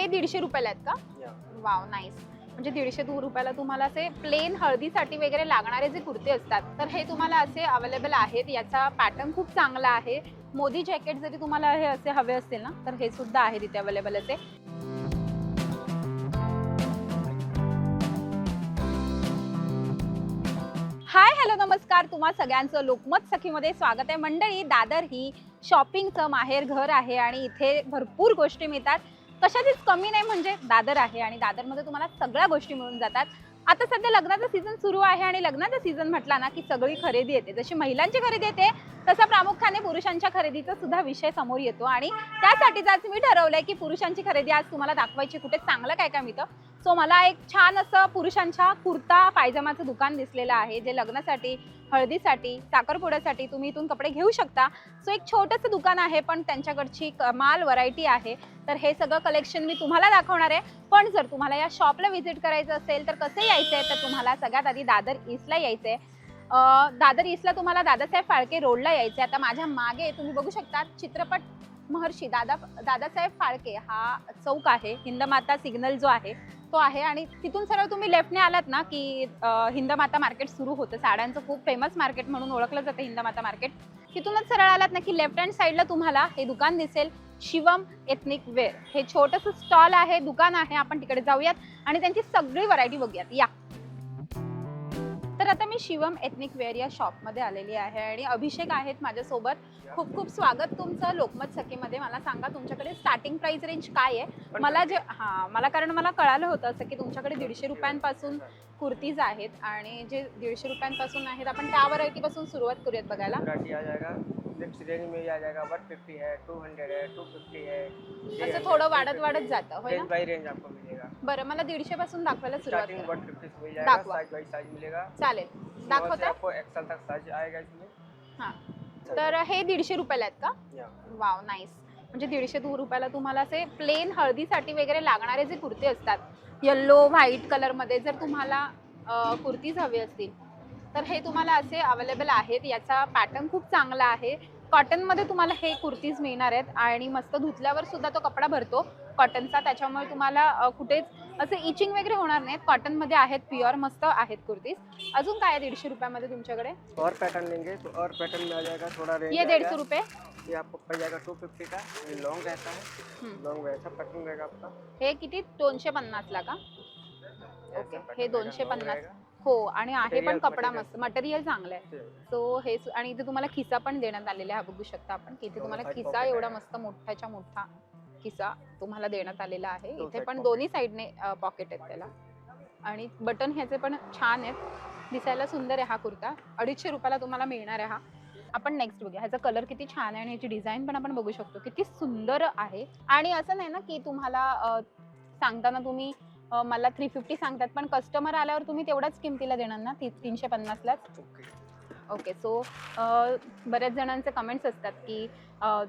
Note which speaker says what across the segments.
Speaker 1: हे दीडशे रुपयाला आहेत का. वाव नाईस म्हणजे दीडशे दू रुपयाला तुम्हाला असे प्लेन हळदीसाठी वगैरे लागणारे जे कुर्ते असतात तर हे तुम्हाला असे अवेलेबल आहेत. याचा पॅटर्न खूप चांगला आहे. मोदी जॅकेट जरी तुम्हाला हे असे हवे असतील ना तर हे सुद्धा आहे तिथे अवेलेबल असे. हाय हॅलो नमस्कार. तुम्हा सगळ्यांचं लोकमत सखीमध्ये स्वागत आहे. मंडळी दादर ही शॉपिंगचं माहेर घर आहे आणि इथे भरपूर गोष्टी मिळतात. कशाचीच कमी नाही म्हणजे दादर आहे आणि दादरमध्ये तुम्हाला सगळ्या गोष्टी मिळून जातात. आता सध्या लग्नाचा सीझन सुरू आहे आणि लग्नाचा सीझन म्हटला ना की सगळी खरेदी येते. जशी महिलांची खरेदी येते तसा प्रामुख्याने पुरुषांच्या खरेदीचा सुद्धा विषय समोर येतो. आणि त्यासाठीच आज मी ठरवलंय की पुरुषांची खरेदी आज तुम्हाला दाखवायची. कुठे चांगलं काय काय मिळतं? सो मला एक छान असं पुरुषांच्या कुर्ता पायजमाचं दुकान दिसलेलं आहे जे लग्नासाठी हळदीसाठी साखरपुड्यासाठी तुम्ही इथून कपडे घेऊ शकता. सो एक छोटंसं दुकान आहे पण त्यांच्याकडची माल व्हरायटी आहे. तर हे सगळं कलेक्शन मी तुम्हाला दाखवणार आहे. पण जर तुम्हाला या शॉपला व्हिजिट करायचं असेल तर कसं यायचं? आहे तर तुम्हाला सगळ्यात आधी दादर ईस्टला यायचं आहे दादर ईस्टला तुम्हाला दादासाहेब फाळके रोडला यायचं आहे आता माझ्या मागे तुम्ही बघू शकता चित्रपट महर्षी दादा दादासाहेब फाळके हा चौक आहे. हिंदमाता सिग्नल जो आहे तो आहे आणि तिथून सरळ तुम्ही लेफ्टने आलात ना की हिंदमाता मार्केट सुरू होतं. साड्यांचं खूप फेमस मार्केट म्हणून ओळखलं जातं हिंदमाता मार्केट तिथूनच सरळ आलात ना की लेफ्ट हँड साईडला तुम्हाला हे दुकान दिसेल शिवम एथनिक वेअर हे छोटंसं स्टॉल आहे दुकान आहे आपण तिकडे जाऊयात आणि त्यांची सगळी व्हरायटी बघूयात. या. आता मी शिवम एथनिक वेअर या शॉपमध्ये आलेली आहे आणि अभिषेक आहेत माझ्यासोबत. खूप खूप स्वागत तुमचं लोकमत सखीमध्ये. मला सांगा तुमच्याकडे स्टार्टिंग प्राइस रेंज काय आहे? मला जे हां मला कारण मला कळालं होतं असं की तुमच्याकडे दीडशे रुपयांपासून कुर्तीज आहेत आणि जे दीडशे रुपयांपासून आहेत आपण त्या व्हरायटीपासून सुरुवात करूयात बघायला.
Speaker 2: फिक्स रेंज में आ जाएगा वन फिफ्टी है टू हंड्रेड है टू फिफ्टी है।
Speaker 1: असं थोडं वाढत वाढत जातं होय
Speaker 2: रेंज
Speaker 1: ना?
Speaker 2: बाई रेंज आपको मिलेगा।
Speaker 1: बरं मला दीडशे पासून दाखवायला सुरुवात
Speaker 2: स्टार्टिंग
Speaker 1: करा.
Speaker 2: वन फिफ्टी से मिल जाएगा
Speaker 1: दाखवा.
Speaker 2: साइज बाई साइज मिलेगा.
Speaker 1: चालेल.
Speaker 2: Small से
Speaker 1: दाखवता
Speaker 2: आपको एक्सल तक साइज आएगा इसमें
Speaker 1: हाँ. तर हे दीडशे रुपयाला आहेत का?
Speaker 2: Yeah.
Speaker 1: वाव नाईस म्हणजे दीडशे दू रुपयाला तुम्हाला असे प्लेन हळदीसाठी वगैरे लागणारे जे कुर्ते असतात येल्लो व्हाईट कलरमध्ये जर तुम्हाला अ, कुर्तीज हवी असतील तर हे तुम्हाला असे अवेलेबल आहेत. याचा पॅटर्न खूप चांगला आहे. कॉटनमध्ये तुम्हाला हे कुर्तीज मिळणार आहेत आणि मस्त धुतल्यावर सुद्धा तो कपडा भरतो. कॉटनचा त्याच्यामुळे तुम्हाला कुठेच असे इचिंग वगैरे होणार नाहीत. कॉटनमध्ये आहेत प्युअर मस्त आहेत कुर्तीज. अजून काय आहे दीडशे रुपयामध्ये तुमच्याकडे?
Speaker 2: और पैटर्न लेंगे तो और पैटर्न में आ जाएगा थोड़ा रेंज
Speaker 1: ये रुपये.
Speaker 2: ये आपको पड़ जाएगा टू फिफ्टी का ये लॉन्ग रहता है. लॉन्ग वैसा पैटर्न रहेगा आपका।
Speaker 1: हे किती? दोनशे पन्नासला का? ओके, हे
Speaker 2: रहेगा,
Speaker 1: 250
Speaker 2: long रहेगा.
Speaker 1: हो आणि आहे पण
Speaker 2: Material,
Speaker 1: कपडा
Speaker 2: material.
Speaker 1: मस्त. मटेरियल चांगलं आहे. सो हे सु- आणि इथे तुम्हाला खिसा पण देण्यात आलेला आहे हा बघू शकता आपण. की इथे तुम्हाला
Speaker 2: side
Speaker 1: खिसा
Speaker 2: pocket
Speaker 1: एवढा
Speaker 2: आहे.
Speaker 1: मस्त मोठाच्या मोठा खिसा तुम्हाला देण्यात आलेला आहे.
Speaker 2: दोन
Speaker 1: इथे
Speaker 2: side
Speaker 1: पण
Speaker 2: pocket.
Speaker 1: दोन्ही साईडने पॉकेट आहेत त्याला. आणि बटन ह्याचे पण छान आहेत. दिसायला सुंदर आहे हा कुर्ता. अडीचशे रुपयाला तुम्हाला मिळणार आहे हा. आपण नेक्स्ट बघूया. ह्याचा कलर किती छान आहे आणि ह्याची डिझाईन पण आपण बघू शकतो. किती सुंदर आहे. आणि असं नाही ना की तुम्हाला अं, सांगताना तुम्ही मला थ्री फिफ्टी सांगतात पण कस्टमर आल्यावर तुम्ही तेवढ्याच किमतीला देणार ना ती तीनशे पन्नासलाच. ओके सो बऱ्याच जणांचे कमेंट्स असतात की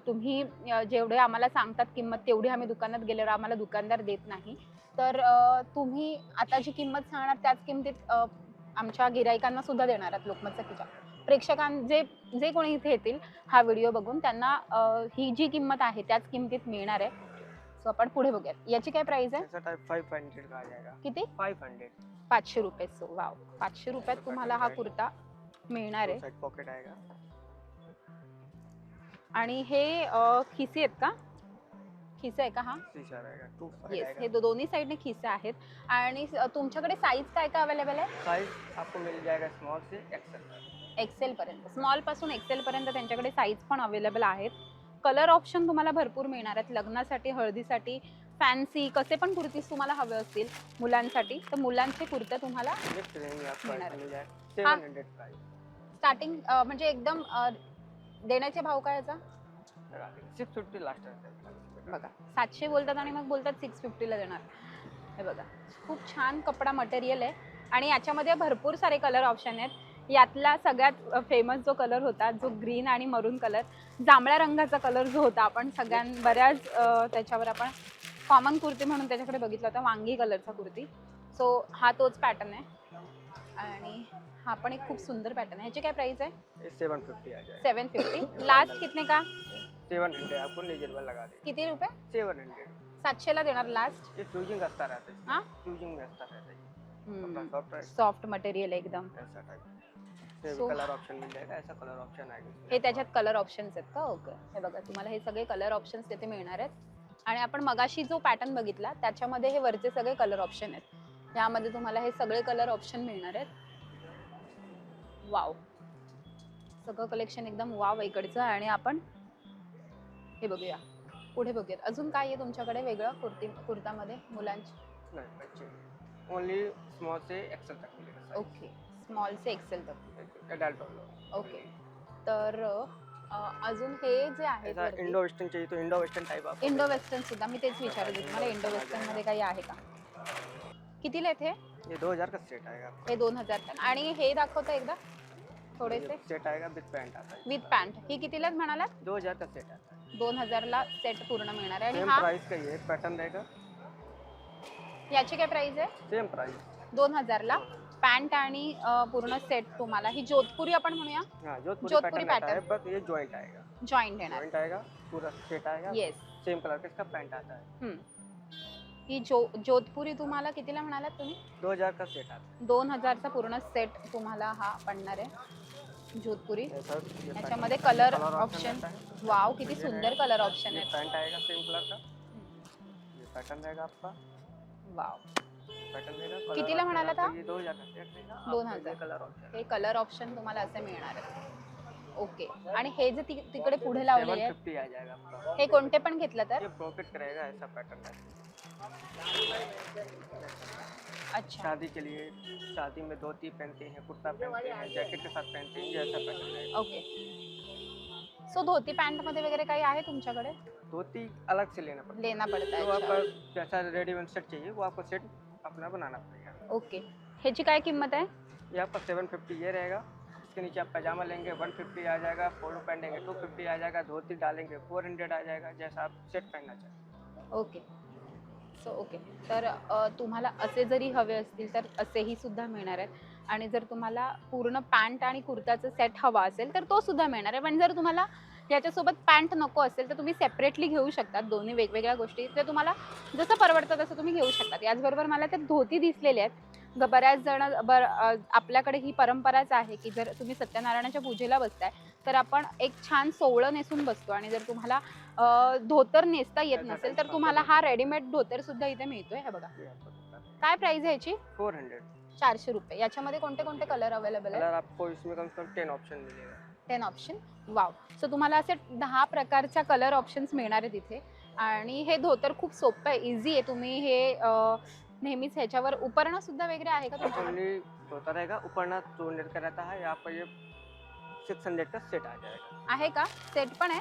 Speaker 1: तुम्ही जेवढे आम्हाला सांगतात किंमत तेवढी आम्ही दुकानात गेल्यावर आम्हाला दुकानदार देत नाही. तर तुम्ही आता जी किंमत सांगणार त्याच किमतीत आमच्या गिराईकांना सुद्धा देणार आहात लोकमत सखीच्या प्रेक्षकां जे जे कोणी इथे येतील हा व्हिडिओ बघून त्यांना ही जी किंमत आहे त्याच किमतीत मिळणार आहे. सो आपण पुढे बघूयात. याची काय प्राइस आहे?
Speaker 2: फाइव हंड्रेड का आ जाएगा
Speaker 1: किती?
Speaker 2: फाइव हंड्रेड
Speaker 1: पाचशे रुपये. So wow. पाचशे रुपयात तुम्हाला हा कुर्ता मिळणार आहे.
Speaker 2: साइड पॉकेट आएगा
Speaker 1: आणि हे अ, खिसे आहेत का? खिसे आहे का हा?
Speaker 2: शीशा रहेगा टू
Speaker 1: येस
Speaker 2: साइड
Speaker 1: हे दो- दोन्ही साईडने खिसे आहेत. आणि तुमच्याकडे साईज काय काय अवेलेबल आहे?
Speaker 2: साइज आपको मिल जाएगा स्मॉल से एक्सेल
Speaker 1: एक्सेल पर्यंत. स्मॉलपासून एक्सेल पर्यंत त्यांच्याकडे साईज पण अवेलेबल आहेत. कलर ऑप्शन तुम्हाला भरपूर मिळणार आहेत. लग्नासाठी हळदीसाठी फॅन्सी कसे पण कुर्तीज तुम्हाला हवे असतील मुलांसाठी तर मुलांचे कुर्ते तुम्हाला
Speaker 2: लिफ्ट रेंज आपको
Speaker 1: मिलना
Speaker 2: ऐसा
Speaker 1: है।
Speaker 2: मिल जाएगा
Speaker 1: हाँ।
Speaker 2: सेवन हंड्रेड प्राइस
Speaker 1: स्टार्टिंग म्हणजे एकदम देण्याचे भाव काय याचा?
Speaker 2: सिक्स फिफ्टी लास्ट
Speaker 1: बघा सातशे बोलतात आणि मग बोलतात सिक्स फिफ्टीला देणार. हे बघा खूप छान कपडा मटेरियल आहे. आणि याच्यामध्ये भरपूर सारे कलर ऑप्शन आहेत. यातला सगळ्यात फेमस जो कलर होता जो ग्रीन आणि मरून कलर जांभळ्या रंगाचा कलर जो होता आपण सगळ्यां बऱ्याच त्याच्यावर आपण कॉमन कुर्ती म्हणून त्याच्याकडे बघितला होता वांगी कलरचा कुर्ती. सो हा तोच पॅटर्न आहे. आणि हा पण एक खूप सुंदर पॅटर्न आहे. ह्याची काय प्राइस आहे?
Speaker 2: Seven fifty
Speaker 1: seven fifty last कितने का?
Speaker 2: सेवन हंड्रेड आपको रीजनेबल लगा देंगे
Speaker 1: किती रुपये?
Speaker 2: सेवन हंड्रेड
Speaker 1: सातशेला देणार लास्ट
Speaker 2: ये फ्यूजिंग असता रहता. है? फ्यूजिंग में असता रहता. कपड़ा सॉफ्ट
Speaker 1: मटेरियल एकदम. So-
Speaker 2: कलर ऑप्शन मिल जाएगा ऐसा कलर ऑप्शन आएगा इसमें।
Speaker 1: हे त्याच्यात कलर ऑप्शन्स आहेत का? ओके हे बघा तुम्हाला हे सगळे कलर ऑप्शन्स तिथे मिळणार आहेत. आणि आपण मगाशी जो पॅटर्न बघितला त्याच्यामध्ये हे वरचे सगळे कलर ऑप्शन आहेत. यामध्ये तुम्हाला हे सगळे कलर ऑप्शन मिळणार आहेत. वाव सगळं कलेक्शन एकदम वाव इकडचं आणि आपण हे बघूया. पुढे बघूयात. अजून काय आहे तुमच्याकडे वेगळं कुर्ती कुर्तामध्ये मुलांची?
Speaker 2: नहीं बच्चे. ओनली स्मॉल से एक्सेल तक मिलेगा size।
Speaker 1: ओके स्मॉल से एक्सेल तक
Speaker 2: एडल्ट वाला
Speaker 1: ओके. तर अजून हे जे आहे
Speaker 2: इंडो वेस्टर्न चाहिए तो इंडो वेस्टर्न टाइप आप
Speaker 1: इंडो वेस्टर्न सुद्धा मी तेच विचारत होते. तुम्हाला इंडो वेस्टर्नमध्ये काही आहे का? कितीला आहेत हे?
Speaker 2: ये 2000 का सेट आएगा
Speaker 1: हे दोन हजार आणि हे दाखवता एकदा? थोडेसे?
Speaker 2: सेट आएगा आता. है
Speaker 1: विथ पॅन्ट ही कितीला म्हणालात?
Speaker 2: 2000 का सेट आता है
Speaker 1: दोन हजारला सेट पूर्ण मिळणार आहे. आणि हा
Speaker 2: प्राइस का ये पैटर्न रहेगा
Speaker 1: याची काय प्राइस आहे?
Speaker 2: सेम प्राइस
Speaker 1: दोन हजारला? पॅन्ट आणि अं, पूर्ण सेट तुम्हाला. ही जोधपुरी आपण म्हणूया?
Speaker 2: हाँ जोधपुरी
Speaker 1: जोधपुरी
Speaker 2: पैटर्न है
Speaker 1: pattern।
Speaker 2: ये जॉइंट आएगा
Speaker 1: जॉईंट येणार
Speaker 2: जॉइंट आएगा पूरा सेट आएगा
Speaker 1: येस
Speaker 2: सेम कलर का इसका पैंट आता है
Speaker 1: ही जो जोधपुरी तुम्हाला कितीला म्हणालात तुम्ही?
Speaker 2: 2000 का सेट आता
Speaker 1: दोन हजारचा पूर्ण सेट तुम्हाला हा पडणार आहे जोधपुरी.
Speaker 2: ये सर ये
Speaker 1: याच्यामध्ये कलर
Speaker 2: option
Speaker 1: ऑप्शन
Speaker 2: है।
Speaker 1: वाव किती सुंदर कलर ऑप्शन
Speaker 2: ये
Speaker 1: आहेत
Speaker 2: पैंट आएगा सेम कलर का? ये पैटर्न रहेगा आपका
Speaker 1: वाव
Speaker 2: पैटर्न रहेगा colour
Speaker 1: कितीला म्हणाला
Speaker 2: आपका
Speaker 1: था?
Speaker 2: ये 2000 का सेट रहेगा
Speaker 1: दोन हजार.
Speaker 2: कलर ऑप्शन
Speaker 1: हे कलर ऑप्शन तुम्हाला असे मिळणार आहेत ओके आणि हे जे तिकडे पुढे लावलेले आहेत
Speaker 2: 750 आ जाएगा आपका
Speaker 1: हे कोणते पण घेतलं तर?
Speaker 2: ऐसा पैटर्न है
Speaker 1: अच्छा.
Speaker 2: शादी के लिए शादी में धोती पहनते हैं कुर्ता पहनते हैं जैकेट के साथ पहनते हैं ऐसा पैटर्न रहेगा
Speaker 1: ओके सो धोती पॅन्टमध्ये वगैरे काही आहे तुमच्याकडे?
Speaker 2: धोती अलग से लेना पड़ता
Speaker 1: लेना पडता
Speaker 2: है तो आपका
Speaker 1: है
Speaker 2: जैसा रेडीमेड सेट चाहिए वो आपको सेट अपना बनाना पड़ेगा।
Speaker 1: ओके। ह्याची काय किंमत आहे?
Speaker 2: ये आपका सेवन फिफ्टी ये रहेगा। इसके नीचे आप पैजामा लेंगे वन फिफ्टी आ जाएगा। पोलो पहनेंगे टू फिफ्टी आ जाएगा। धोती डालेंगे फोर हंड्रेड आ जाएगा जैसा आप सेट पहनना चाहें।
Speaker 1: ओके। So okay. तर अ, तुम्हाला असे जरी हवे असतील तर असेही सुद्धा मिळणार आहेत. आणि जर तुम्हाला पूर्ण पॅन्ट आणि कुर्ताचं सेट हवा असेल तर तो सुद्धा मिळणार आहे. पण जर तुम्हाला याच्यासोबत पॅन्ट नको असेल तर तुम्ही सेपरेटली घेऊ शकतात. दोन्ही वेगवेगळ्या गोष्टी. ते तुम्हाला जसं परवडतं तसं तुम्ही घेऊ शकतात. याचबरोबर मला त्या धोती दिसलेल्या आहेत. बऱ्याच जण बर आपल्याकडे ही परंपराच आहे की जर तुम्ही सत्यनारायणाच्या पूजेला बसताय तर आपण एक छान सोवळं नेसून बसतो आणि जर तुम्हाला धोतर नेसता येत नसेल तर तुम्हाला हा रेडीमेड धोतर सुद्धा इथे मिळतोय. हे बघा. काय प्राइस आहे याची?
Speaker 2: फोर हंड्रेड
Speaker 1: चारशे रुपये. याच्यामध्ये कोणते कोणते कलर अवेलेबल आहे
Speaker 2: कलर आपको इसमें कम से कम टेन ऑप्शन मिलेगा.
Speaker 1: टेन ऑप्शन वाव सो तुम्हाला असे दहा प्रकारच्या कलर ऑप्शन्स मिळणार आहेत इथे. आणि हे धोतर खूप सोपं आहे इझी आहे. तुम्ही हे नेहमीच ह्याच्यावर उपरणं सुद्धा वगैरे आहे का तुमच्याकडे?
Speaker 2: टू हंड्रेड का? है यहाँ पर ये सिक्स हंड्रेड का सेट आ जाएगा
Speaker 1: आहे का? सेट पण आहे.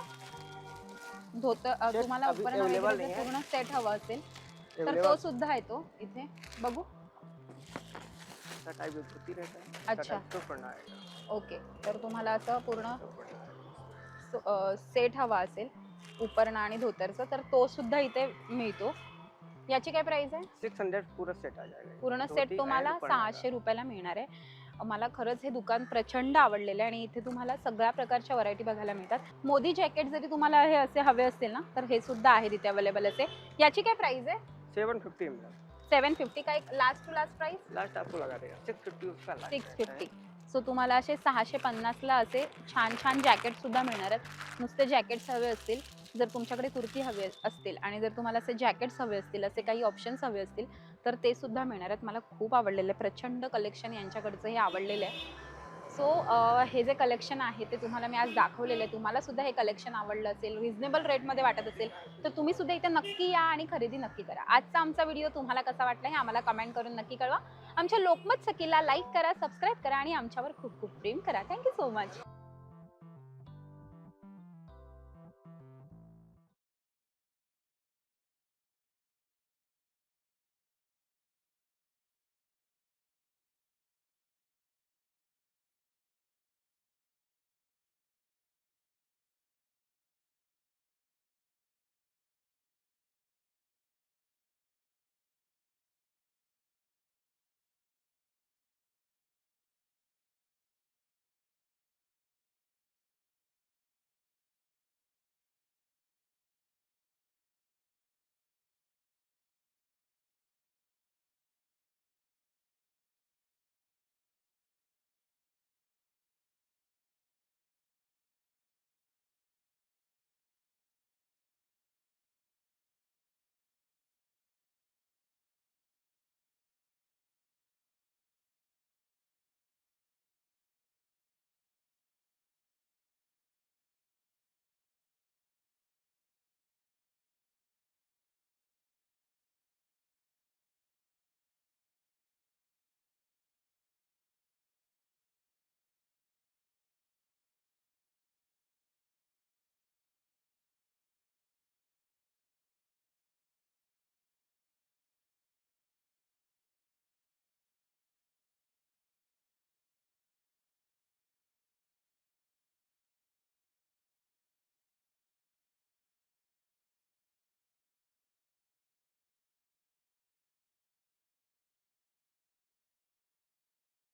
Speaker 1: धोतर तुम्हाला उपरणं वगैरे
Speaker 2: आहे.
Speaker 1: पूर्ण सेट हवा असेल तर तो सुद्धा येतो इथे. बघू.
Speaker 2: ऐसा टाइप जो धोती रहता है ऐसा
Speaker 1: अच्छा.
Speaker 2: type तो पड़ना आएगा
Speaker 1: ओके. तर तुम्हाला असं पूर्ण
Speaker 2: तो पड़ना आएगा।
Speaker 1: सो- अ, सेट हवा असेल उपरणं आणि धोतरचं तर तो सुद्धा इथे मिळतो. याची काय प्राइस आहे?
Speaker 2: सिक्स हंड्रेड पूरा सेट आ जाएगा ये।
Speaker 1: पूर्ण सेट तुम्हाला सहाशे रुपयाला मिळणार आहे. मला खरंच हे दुकान प्रचंड आवडलेलं आहे आणि इथे तुम्हाला सगळ्या प्रकारच्या व्हरायटी बघायला मिळतात. मोदी जॅकेट जरी तुम्हाला हे असे हवे असतील ना तर हे सुद्धा आहे तिथे अवेलेबल असे. याची काय प्राइस आहे?
Speaker 2: सेवन फिफ्टी
Speaker 1: सेवन फिफ्टी काय last to last price
Speaker 2: last आपको लगा देगा. सिक्स फिफ्टी उसका last
Speaker 1: सिक्स
Speaker 2: रहता।
Speaker 1: फिफ्टी सो तुम्हाला असे सहाशे पन्नासला असे छान छान जॅकेट सुद्धा मिळणार आहेत. नुसते जॅकेट्स हवे असतील जर तुमच्याकडे कुर्ती हवी असतील आणि जर तुम्हाला असे जॅकेट्स हवे असतील असे काही ऑप्शन्स हवे असतील तर ते सुद्धा मिळणार आहेत. मला खूप आवडलेलं आहे. प्रचंड कलेक्शन यांच्याकडचं हे आवडलेलं आहे. सो हे जे कलेक्शन आहे ते तुम्हाला मी आज दाखवलेलं आहे. तुम्हाला सुद्धा हे कलेक्शन आवडलं असेल रिझनेबल रेटमध्ये वाटत असेल तर तुम्ही सुद्धा इथे नक्की या आणि खरेदी नक्की करा. आजचा आमचा व्हिडिओ तुम्हाला कसा वाटला हे आम्हाला कमेंट करून नक्की कळवा. आमच्या लोकमत सखीला लाईक करा सबस्क्राईब करा आणि आमच्यावर खूप खूप प्रेम करा. Thank you so much